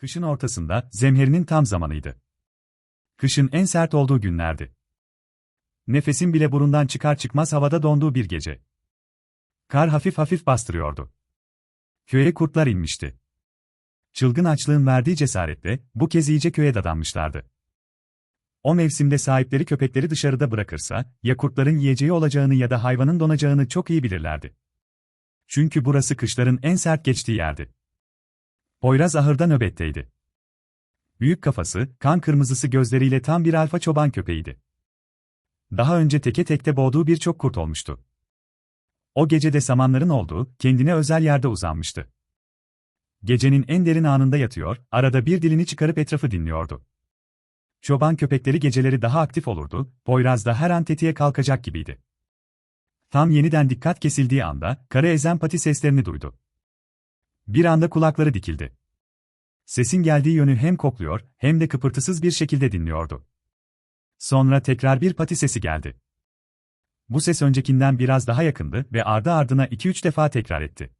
Kışın ortasında, zemherinin tam zamanıydı. Kışın en sert olduğu günlerdi. Nefesin bile burundan çıkar çıkmaz havada donduğu bir gece. Kar hafif hafif bastırıyordu. Köye kurtlar inmişti. Çılgın açlığın verdiği cesaretle, bu kez iyice köye dadanmışlardı. O mevsimde sahipleri köpekleri dışarıda bırakırsa, ya kurtların yiyeceği olacağını ya da hayvanın donacağını çok iyi bilirlerdi. Çünkü burası kışların en sert geçtiği yerdi. Poyraz ahırda nöbetteydi. Büyük kafası, kan kırmızısı gözleriyle tam bir alfa çoban köpeğiydi. Daha önce teke tekte boğduğu birçok kurt olmuştu. O gece de samanların olduğu, kendine özel yerde uzanmıştı. Gecenin en derin anında yatıyor, arada bir dilini çıkarıp etrafı dinliyordu. Çoban köpekleri geceleri daha aktif olurdu, Poyraz da her an tetiğe kalkacak gibiydi. Tam yeniden dikkat kesildiği anda, kara ezen pati seslerini duydu. Bir anda kulakları dikildi. Sesin geldiği yönü hem kokluyor, hem de kıpırtısız bir şekilde dinliyordu. Sonra tekrar bir pati sesi geldi. Bu ses öncekinden biraz daha yakındı ve ardı ardına iki üç defa tekrar etti.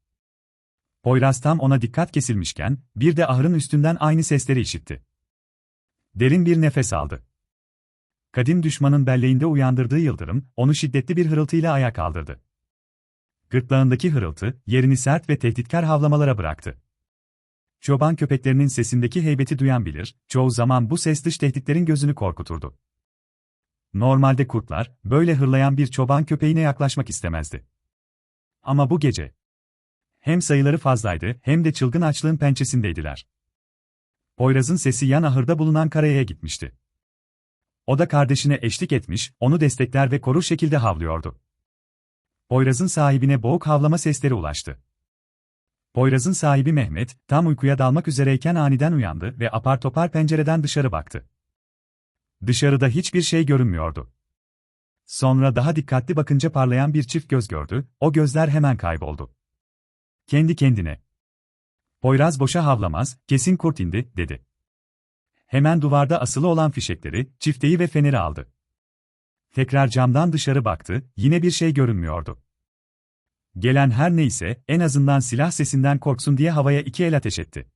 Poyraz tam ona dikkat kesilmişken, bir de ahırın üstünden aynı sesleri işitti. Derin bir nefes aldı. Kadim düşmanın belleğinde uyandırdığı yıldırım, onu şiddetli bir hırıltıyla ayağa kaldırdı. Gırtlağındaki hırıltı, yerini sert ve tehditkar havlamalara bıraktı. Çoban köpeklerinin sesindeki heybeti duyan bilir, çoğu zaman bu ses dış tehditlerin gözünü korkuturdu. Normalde kurtlar, böyle hırlayan bir çoban köpeğine yaklaşmak istemezdi. Ama bu gece, hem sayıları fazlaydı hem de çılgın açlığın pençesindeydiler. Poyraz'ın sesi yan ahırda bulunan karaya gitmişti. O da kardeşine eşlik etmiş, onu destekler ve korur şekilde havlıyordu. Poyraz'ın sahibine boğuk havlama sesleri ulaştı. Poyraz'ın sahibi Mehmet, tam uykuya dalmak üzereyken aniden uyandı ve apar topar pencereden dışarı baktı. Dışarıda hiçbir şey görünmüyordu. Sonra daha dikkatli bakınca parlayan bir çift göz gördü, o gözler hemen kayboldu. Kendi kendine. Poyraz boşa havlamaz, kesin kurt indi, dedi. Hemen duvarda asılı olan fişekleri, çifteyi ve feneri aldı. Tekrar camdan dışarı baktı, yine bir şey görünmüyordu. Gelen her neyse, en azından silah sesinden korksun diye havaya iki el ateş etti.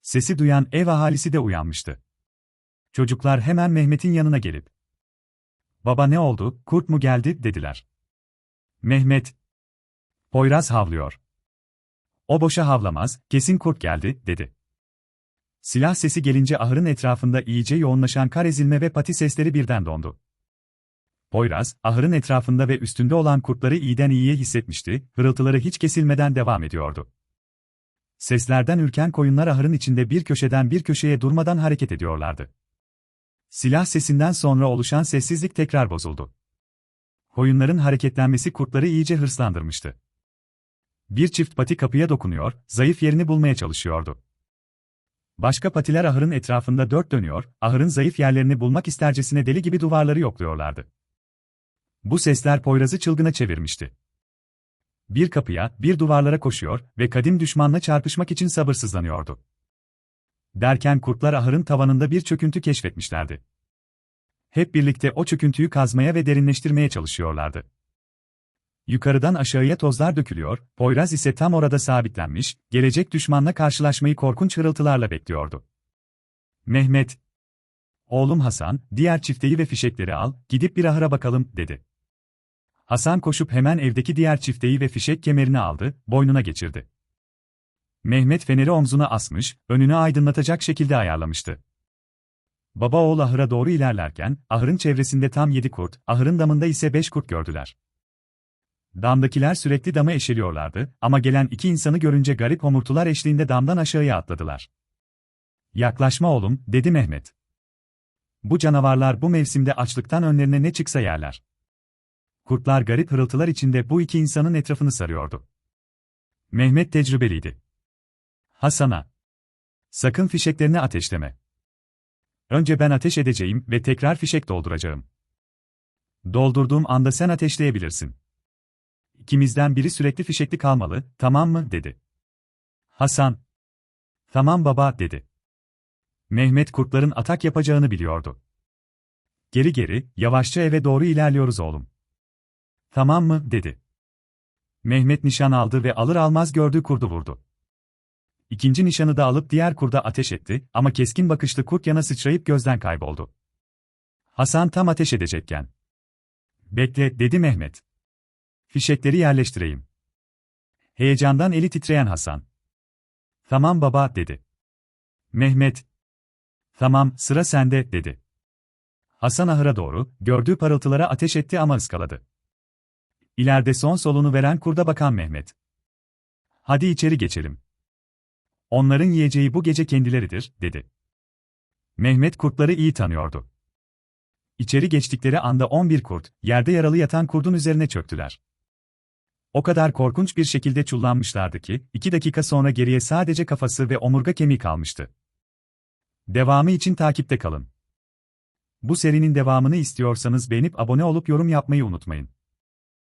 Sesi duyan ev ahalisi de uyanmıştı. Çocuklar hemen Mehmet'in yanına gelip, ''Baba ne oldu, kurt mu geldi?'' dediler. Mehmet, ''Poyraz havlıyor.'' O boşa havlamaz, kesin kurt geldi, dedi. Silah sesi gelince ahırın etrafında iyice yoğunlaşan kar ezilme ve pati sesleri birden dondu. Poyraz, ahırın etrafında ve üstünde olan kurtları iyiden iyiye hissetmişti, hırıltıları hiç kesilmeden devam ediyordu. Seslerden ürken koyunlar ahırın içinde bir köşeden bir köşeye durmadan hareket ediyorlardı. Silah sesinden sonra oluşan sessizlik tekrar bozuldu. Koyunların hareketlenmesi kurtları iyice hırslandırmıştı. Bir çift pati kapıya dokunuyor, zayıf yerini bulmaya çalışıyordu. Başka patiler ahırın etrafında dört dönüyor, ahırın zayıf yerlerini bulmak istercesine deli gibi duvarları yokluyorlardı. Bu sesler Poyraz'ı çılgına çevirmişti. Bir kapıya, bir duvarlara koşuyor ve kadim düşmanla çarpışmak için sabırsızlanıyordu. Derken kurtlar ahırın tavanında bir çöküntü keşfetmişlerdi. Hep birlikte o çöküntüyü kazmaya ve derinleştirmeye çalışıyorlardı. Yukarıdan aşağıya tozlar dökülüyor, Poyraz ise tam orada sabitlenmiş, gelecek düşmanla karşılaşmayı korkunç hırıltılarla bekliyordu. Mehmet, Oğlum Hasan, diğer çifteyi ve fişekleri al, gidip bir ahıra bakalım, dedi. Hasan koşup hemen evdeki diğer çifteyi ve fişek kemerini aldı, boynuna geçirdi. Mehmet feneri omzuna asmış, önünü aydınlatacak şekilde ayarlamıştı. Baba oğul ahıra doğru ilerlerken, ahırın çevresinde tam yedi kurt, ahırın damında ise beş kurt gördüler. Damdakiler sürekli damı eşeliyorlardı ama gelen iki insanı görünce garip homurtular eşliğinde damdan aşağıya atladılar. Yaklaşma oğlum, dedi Mehmet. Bu canavarlar bu mevsimde açlıktan önlerine ne çıksa yerler. Kurtlar garip hırıltılar içinde bu iki insanın etrafını sarıyordu. Mehmet tecrübeliydi. Hasan'a. Sakın fişeklerini ateşleme. Önce ben ateş edeceğim ve tekrar fişek dolduracağım. Doldurduğum anda sen ateşleyebilirsin. İkimizden biri sürekli fişekli kalmalı, tamam mı, dedi. Hasan. Tamam baba, dedi. Mehmet kurtların atak yapacağını biliyordu. Geri geri, yavaşça eve doğru ilerliyoruz oğlum. Tamam mı, dedi. Mehmet nişan aldı ve alır almaz gördüğü kurdu vurdu. İkinci nişanı da alıp diğer kurda ateş etti ama keskin bakışlı kurt yana sıçrayıp gözden kayboldu. Hasan tam ateş edecekken. Bekle, dedi Mehmet. Fişekleri yerleştireyim. Heyecandan eli titreyen Hasan. Tamam baba, dedi. Mehmet. Tamam, sıra sende, dedi. Hasan ahıra doğru, gördüğü parıltılara ateş etti ama ıskaladı. İleride son solunu veren kurda bakan Mehmet. Hadi içeri geçelim. Onların yiyeceği bu gece kendileridir, dedi. Mehmet kurtları iyi tanıyordu. İçeri geçtikleri anda 11 kurt, yerde yaralı yatan kurdun üzerine çöktüler. O kadar korkunç bir şekilde çullanmışlardı ki, iki dakika sonra geriye sadece kafası ve omurga kemiği kalmıştı. Devamı için takipte kalın. Bu serinin devamını istiyorsanız beğenip abone olup yorum yapmayı unutmayın.